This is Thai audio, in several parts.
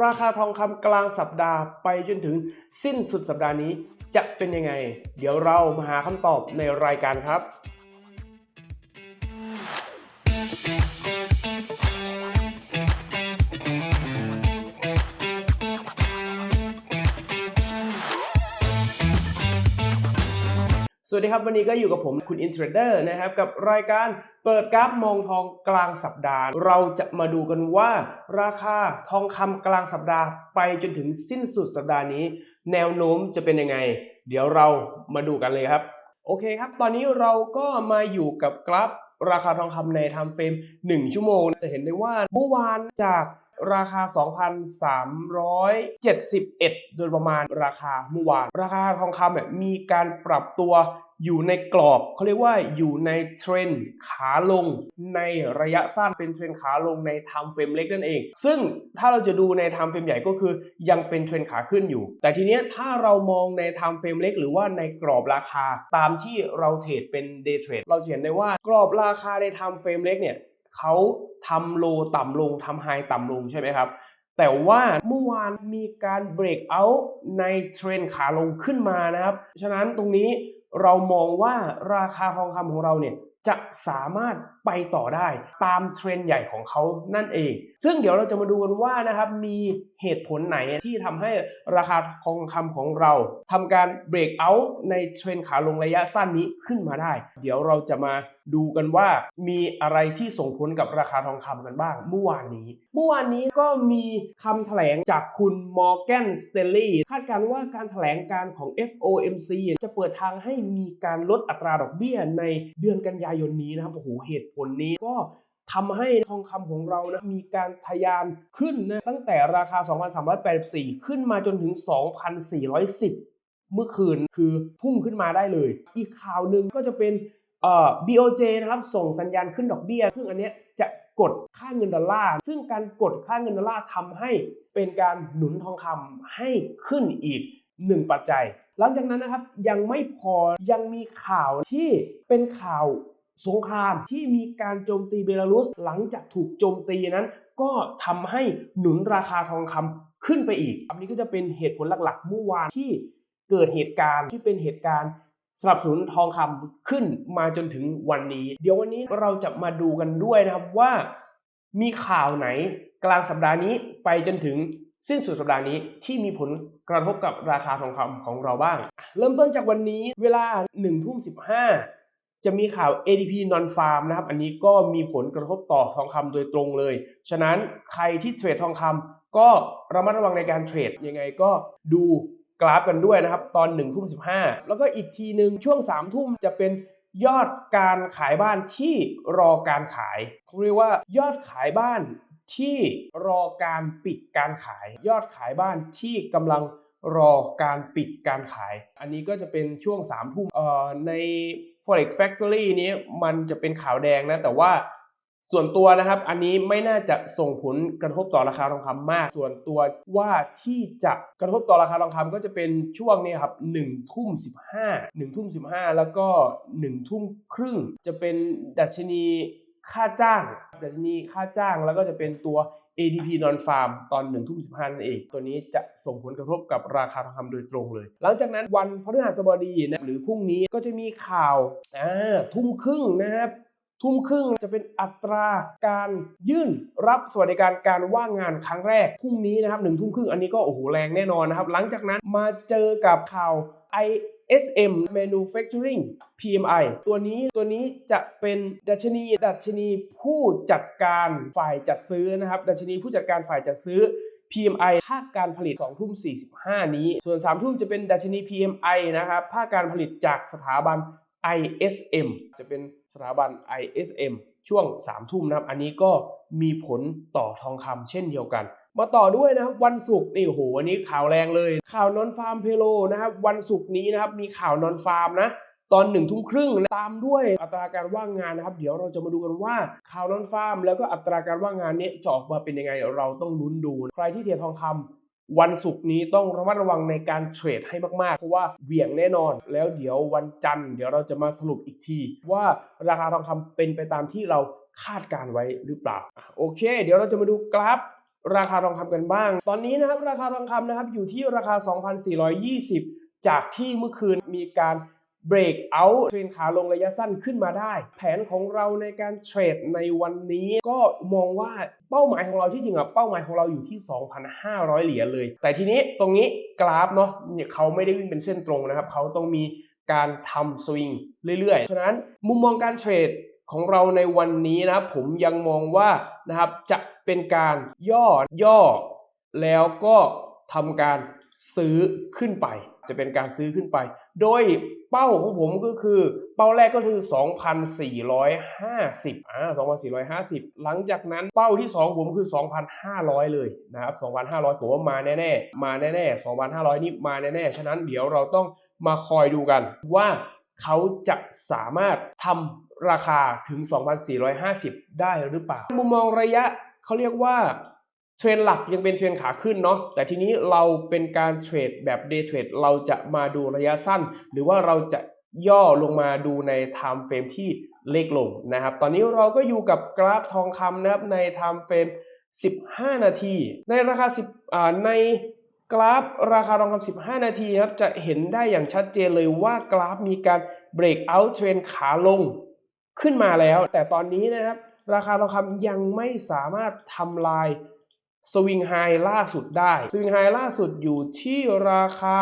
ราคาทองคำกลางสัปดาห์ไปจนถึงสิ้นสุดสัปดาห์นี้ จะเป็นยังไง เดี๋ยวเรามาหาคำตอบในรายการครับ วัสดีครับวันนี้ก็อยู่กับผมคุณอินเทรดเดอร์นะครับกับรายการเปิดกราฟมองทองกลางสัปดาห์ เราจะมาดูกันว่า ราคาทองคำกลางสัปดาห์ไปจนถึงสิ้นสุดสัปดาห์นี้ แนวโน้มจะเป็นยังไง เดี๋ยวเรามาดูกันเลยครับโอเคครับ ตอนนี้เราก็มาอยู่กับกราฟราคาทองคำในไทม์เฟรม1ชั่วโมง จะเห็นได้ว่าเมื่อวานจาก ราคา 2,371 โดยประมาณราคาเมื่อวาน ราคาทองคำเนี่ยมีการปรับตัวอยู่ในกรอบเขาเรียกว่าอยู่ในเทรนขาลงในระยะสั้นเป็นเทรนขาลงในไทม์เฟรมเล็กนั่นเอง ซึ่งถ้าเราจะดูในไทม์เฟรมใหญ่ก็คือยังเป็นเทรนขาขึ้นอยู่ แต่ทีเนี้ยถ้าเรามองในไทม์เฟรมเล็กหรือว่าในกรอบราคาตามที่เราเทรดเป็นเดย์เทรดเราเห็นได้ว่ากรอบราคาในไทม์เฟรมเล็กเนี่ย เขาทำโลต่ำลงทำไฮต่ำลงใช่ไหมครับ แต่ว่าเมื่อวานมีการเบรกเอาท์ในเทรนขาลงขึ้นมานะครับ ฉะนั้นตรงนี้เรามองว่าราคาทองคำของเราเนี่ย จะสามารถไปต่อได้ตามเทรนด์ใหญ่ของเขานั่นเอง ซึ่งเดี๋ยวเราจะมาดูกันว่านะครับมีเหตุผลไหนที่ทำให้ราคาทองคำของเราทำการเบรกเอาท์ในเทรนด์ขาลงระยะสั้นนี้ขึ้นมาได้ เดี๋ยวเราจะมาดูกันว่ามีอะไรที่ส่งผลกับราคาทองคำกันบ้างเมื่อวานนี้ เมื่อวานนี้ก็มีคำแถลงจากคุณ Morgan Stanley คาดการณ์ว่าการแถลงการของ FOMC จะเปิดทางให้มีการลดอัตราดอกเบี้ยในเดือนกันยายนนี้นะครับโอ้โหเหตุผลนี้ก็ทำให้ทองคำของเรานะมีการทะยานขึ้นนะตั้งแต่ราคา 2,384 ขึ้นมาจนถึง 2,410 เมื่อคืนคือพุ่งขึ้นมาได้เลย อีกข่าวหนึ่งก็จะเป็นเอ่อ BOJ นะครับส่งสัญญาณขึ้นดอกเบี้ย ซึ่งอันเนี้ยจะกดค่าเงินดอลลาร์ ซึ่งการกดค่าเงินดอลลาร์ทำให้เป็นการหนุนทองคำให้ขึ้นอีกหนึ่งปัจจัย หลังจากนั้นนะครับยังไม่พอยังมีข่าวที่เป็นข่าว สงครามที่มีการโจมตีเบลารุส หลังจากถูกโจมตีนั้น ก็ทำให้หนุนราคาทองคำขึ้นไปอีก อันนี้ก็จะเป็นเหตุผลหลักๆเมื่อวานที่เกิดเหตุการณ์ที่เป็นเหตุการณ์สนับสนุนทองคำขึ้นมาจนถึงวันนี้ เดี๋ยววันนี้เราจะมาดูกันด้วยนะครับว่า มีข่าวไหนกลางสัปดาห์นี้ไปจนถึงสิ้นสุดสัปดาห์นี้ที่มีผลกระทบกับราคาทองคำของเราบ้าง เริ่มต้นจากวันนี้เวลา1ทุ่ม15 จะมีข่าว ADP non farm นะครับ อันนี้ก็มีผลกระทบต่อทองคำโดยตรงเลย ฉะนั้นใครที่เทรดทองคำก็ระมัดระวังในการเทรด ยังไงก็ดูกราฟกันด้วยนะครับ ตอน1นึ่ทุ่มสิแล้วก็อีกทีหนึ่งช่วง3ามทุ่มจะเป็นยอดการขายบ้านที่รอการขายเขาเรียกว่ายอดขายบ้านที่รอการปิดการขาย ยอดขายบ้านที่กำลังรอการปิดการขาย อันนี้ก็จะเป็นช่วง3ามทุ่มใน forex factory นี้มันจะเป็นขาวแดงนะ แต่ว่าส่วนตัวนะครับ อันนี้ไม่น่าจะส่งผลกระทบต่อราคาทองคำมาก ส่วนตัวว่าที่จะกระทบต่อราคาทองคำก็จะเป็นช่วงนี้ครับหนึ่งทุ่มสิบห้าหนึ่งทุ่มสิบห้าแล้วก็หนึ่งทุ่มครึ่งจะเป็นดัชนีค่าจ้าง ดัชนีค่าจ้างแล้วก็จะเป็นตัว ADP non farm ตอน1ทุ่ม15นั่นเอง ตัวนี้จะส่งผลกระทบกับราคาทองคำโดยตรงเลย หลังจากนั้นวันพฤหัสบดีนะหรือพรุ่งนี้ก็จะมีข่าวทุ่มครึ่งนะครับทุ่มครึ่งจะเป็นอัตราการยื่นรับสวัสดิการการว่างงานครั้งแรกพรุ่งนี้นะครับหนึ่งทุ่มครึ่งอันนี้ก็โอ้โหแรงแน่นอนนะครับ หลังจากนั้นมาเจอกับข่าว ISM Manufacturing PMI ตัวนี้ตัวนี้จะเป็นดัชนีดัชนีผู้จัดการฝ่ายจัดซื้อนะครับ ดัชนีผู้จัดการฝ่ายจัดซื้อ PMI ภาคการผลิต2ทุ่ม45 นี้ ส่วน3ทุ่มจะเป็นดัชนี PMI นะครับภาคการผลิตจากสถาบัน ISM จะเป็นสถาบัน ISM ช่วง3ทุ่มนะครับ อันนี้ก็มีผลต่อทองคำเช่นเดียวกัน มาต่อด้วยนะครับวันศุกร์นี่โหวันนี้ข่าวแรงเลย ข่าวนอนฟาร์มเพโลนะครับวันศุกร์นี้นะครับมีข่าวนอนฟาร์มนะตอนหนึ่งทุ่มครึ่งตามด้วยอัตราการว่างงานนะครับ เดี๋ยวเราจะมาดูกันว่าข่าวนอนฟาร์ม แล้วก็อัตราการว่างงานนี้จะออกมาเป็นยังไงเราต้องลุ้นดู ใครที่เทรดทองคำวันศุกร์นี้ต้องระมัดระวังในการเทรดให้มากๆ เพราะว่าเหวี่ยงแน่นอน แล้วเดี๋ยววันจันทร์เดี๋ยวเราจะมาสรุปอีกที ว่าราคาทองคำเป็นไปตามที่เราคาดการไว้หรือเปล่าโอเค เดี๋ยวเราจะมาดูกราฟ ราคาทองคำกันบ้าง ตอนนี้นะครับราคาทองคำนะครับอยู่ที่ราคา 2,420 จากที่เมื่อคืนมีการเบรกเอาท์เทรนขาลงระยะสั้นขึ้นมาได้ แผนของเราในการเทรดในวันนี้ ก็มองว่าเป้าหมายของเราที่จริงอะเป้าหมายของเราอยู่ที่ 2,500 เหรียญเลย แต่ทีนี้ตรงนี้กราฟเนาะเขาไม่ได้วิ่งเป็นเส้นตรงนะครับ เขาต้องมีการทำสวิงเรื่อยๆ ฉะนั้นมุมมองการเทรด ของเราในวันนี้นะครับผมยังมองว่านะครับจะเป็นการย่อย่อ แล้วก็ทำการซื้อขึ้นไป จะเป็นการซื้อขึ้นไป โดยเป้าของผมก็คือ เป้าแรกก็คือ 2,450อ่า2,450 หลังจากนั้นเป้าที่ 2 ผมคือ 2,500 เลยนะครับ 2,500 ผมว่ามาแน่ๆ มาแน่ๆ 2,500 นี่มาแน่ๆ ฉะนั้นเดี๋ยวเราต้องมาคอยดูกันว่าเขาจะสามารถทำ ราคาถึง 2,450 ได้หรือเปล่า มุมมองระยะเขาเรียกว่าเทรนหลักยังเป็นเทรนขาขึ้นเนาะแต่ทีนี้เราเป็นการเทรดแบบเดย์เทรดเราจะมาดูระยะสั้น หรือว่าเราจะย่อลงมาดูใน time frame ที่เล็กลงนะครับ ตอนนี้เราก็อยู่กับกราฟทองคำนะครับใน time frame 15 นาที ในราคา 10อ่าในกราฟราคาทองคำ15 นาทีครับจะเห็นได้อย่างชัดเจนเลยว่ากราฟมีการ break out trend ขาลง ขึ้นมาแล้ว แต่ตอนนี้นะครับ ราคาทองคำยังไม่สามารถทำลายสวิงไฮล่าสุดได้ สวิงไฮล่าสุดอยู่ที่ราคา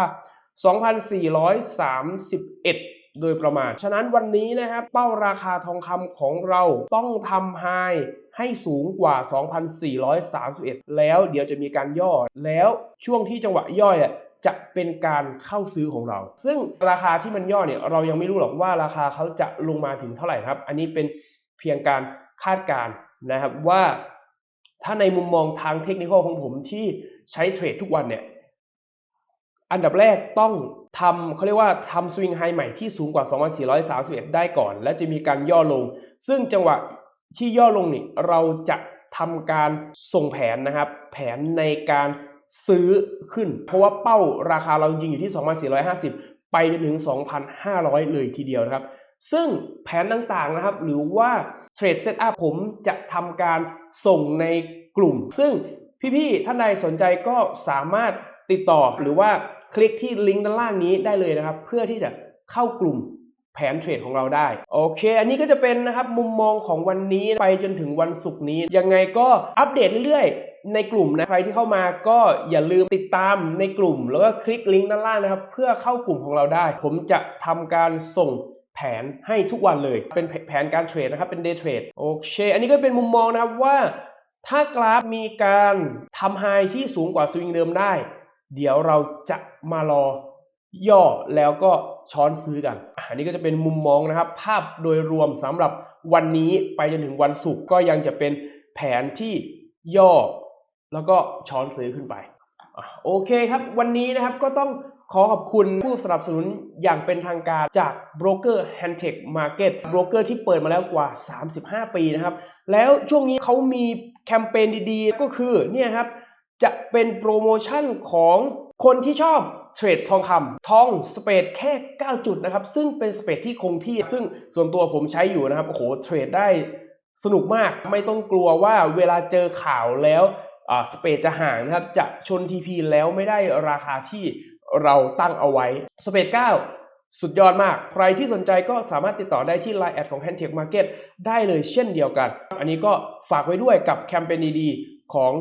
2,431 โดยประมาณ ฉะนั้นวันนี้นะครับ เป้าราคาทองคำของเราต้องทำไฮให้สูงกว่า 2,431 แล้วเดี๋ยวจะมีการย่อ แล้วช่วงที่จังหวะย่อยอะ จะเป็นการเข้าซื้อของเรา ซึ่งราคาที่มันย่อเนี่ยเรายังไม่รู้หรอกว่าราคาเขาจะลงมาถึงเท่าไหร่ครับ อันนี้เป็นเพียงการคาดการณ์นะครับว่าถ้าในมุมมองทางเทคนิคของผมที่ใช้เทรดทุกวันเนี่ยอันดับแรกต้องทำเขาเรียกว่าทำสวิงไฮใหม่ที่สูงกว่า 2,431 ได้ก่อน และจะมีการย่อลง ซึ่งจังหวะที่ย่อลงนี่เราจะทำการส่งแผนนะครับ แผนในการ ซื้อขึ้น เพราะว่าเป้าราคาเราจริงอยู่ที่ 2,450 ไปจนถึง 2,500 เลยทีเดียวนะครับ ซึ่งแผนต่างๆนะครับ หรือว่าเทรดเซตอัพผมจะทำการส่งในกลุ่ม ซึ่งพี่ๆ ท่านใดสนใจก็สามารถติดต่อหรือว่าคลิกที่ลิงก์ด้านล่างนี้ได้เลยนะครับ เพื่อที่จะเข้ากลุ่มแผนเทรดของเราได้ โอเค อันนี้ก็จะเป็นนะครับมุมมองของวันนี้ไปจนถึงวันศุกร์นี้ ยังไงก็อัปเดตเรื่อยๆ ในกลุ่มนะใครที่เข้ามาก็อย่าลืมติดตามในกลุ่ม แล้วก็คลิกลิงก์ด้านล่างนะครับ เพื่อเข้ากลุ่มของเราได้ ผมจะทำการส่งแผนให้ทุกวันเลย เป็นแผนการเทรดนะครับ เป็นเดย์เทรดโอเค อันนี้ก็เป็นมุมมองนะครับว่า ถ้ากราฟมีการทำไฮที่สูงกว่าสวิงเดิมได้ เดี๋ยวเราจะมารอย่อแล้วก็ช้อนซื้อกัน อันนี้ก็จะเป็นมุมมองนะครับ ภาพโดยรวมสำหรับวันนี้ไปจนถึงวันศุกร์ก็ยังจะเป็นแผนที่ย่อ แล้วก็ช้อนซื้อขึ้นไปโอเคครับ วันนี้นะครับก็ต้องขอขอบคุณผู้สนับสนุนอย่างเป็นทางการจากโบรกเกอร์ Handtech Market โบรกเกอร์ที่เปิดมาแล้วกว่า 35 ปีนะครับ แล้วช่วงนี้เขามีแคมเปญดีๆ ก็คือเนี่ยครับ จะเป็นโปรโมชั่นของคนที่ชอบเทรดทองคำทองสเปดแค่ 9 จุดนะครับ ซึ่งเป็นสเปดที่คงที่ ซึ่งส่วนตัวผมใช้อยู่นะครับ โอ้โห เทรดได้สนุกมาก ไม่ต้องกลัวว่าเวลาเจอข่าวแล้ว สเปดจะห่างนะครับจะชน TP แล้วไม่ได้ราคาที่เราตั้งเอาไว้สเปด9สุดยอดมาก ใครที่สนใจก็สามารถติดต่อได้ที่ Line แอดของ Handtech Market ได้เลยเช่นเดียวกัน อันนี้ก็ฝากไว้ด้วยกับแคมเปญดีๆของ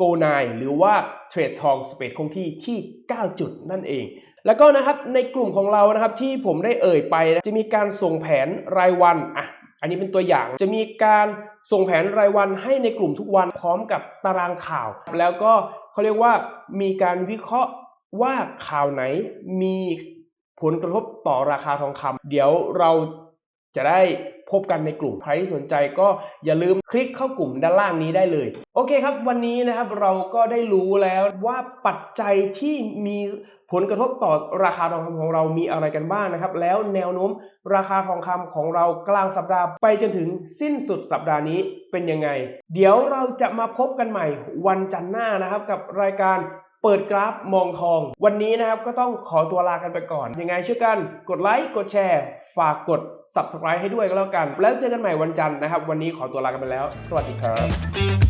Go 9หรือว่าเทรดทองสเปดคงที่ที่ 9 จุดนั่นเอง แล้วก็นะครับในกลุ่มของเรานะครับที่ผมได้เอ่ยไปนะจะมีการส่งแผนรายวันอะ นนี้เป็นตัวอย่างจะมีการส่งแผนรายวันให้ในกลุ่มทุกวันพร้อมกับตารางข่าว แล้วก็เขาเรียกว่ามีการวิเคราะห์ว่าข่าวไหนมีผลกระทบต่อราคาทองคำเดี๋ยวเราจะได้พบกันในกลุ่มใครที่สนใจก็อย่าลืมคลิกเข้ากลุ่มด้านล่างนี้ได้เลย โอเคครับ วันนี้นะครับเราก็ได้รู้แล้วว่าปัจจัยที่มี ผลกระทบต่อราคาทองคำของเรามีอะไรกันบ้างนะครับ แล้วแนวโน้มราคาทองคำของเรากลางสัปดาห์ไปจนถึงสิ้นสุดสัปดาห์นี้เป็นยังไง เดี๋ยวเราจะมาพบกันใหม่วันจันทร์หน้านะครับกับรายการเปิดกราฟมองทอง วันนี้นะครับก็ต้องขอตัวลากันไปก่อน ยังไงช่วยกันกดไลค์กดแชร์ ฝากกด subscribe ให้ด้วยก็แล้วกัน แล้วเจอกันใหม่วันจันทร์นะครับ วันนี้ขอตัวลากันไปแล้ว สวัสดีครับ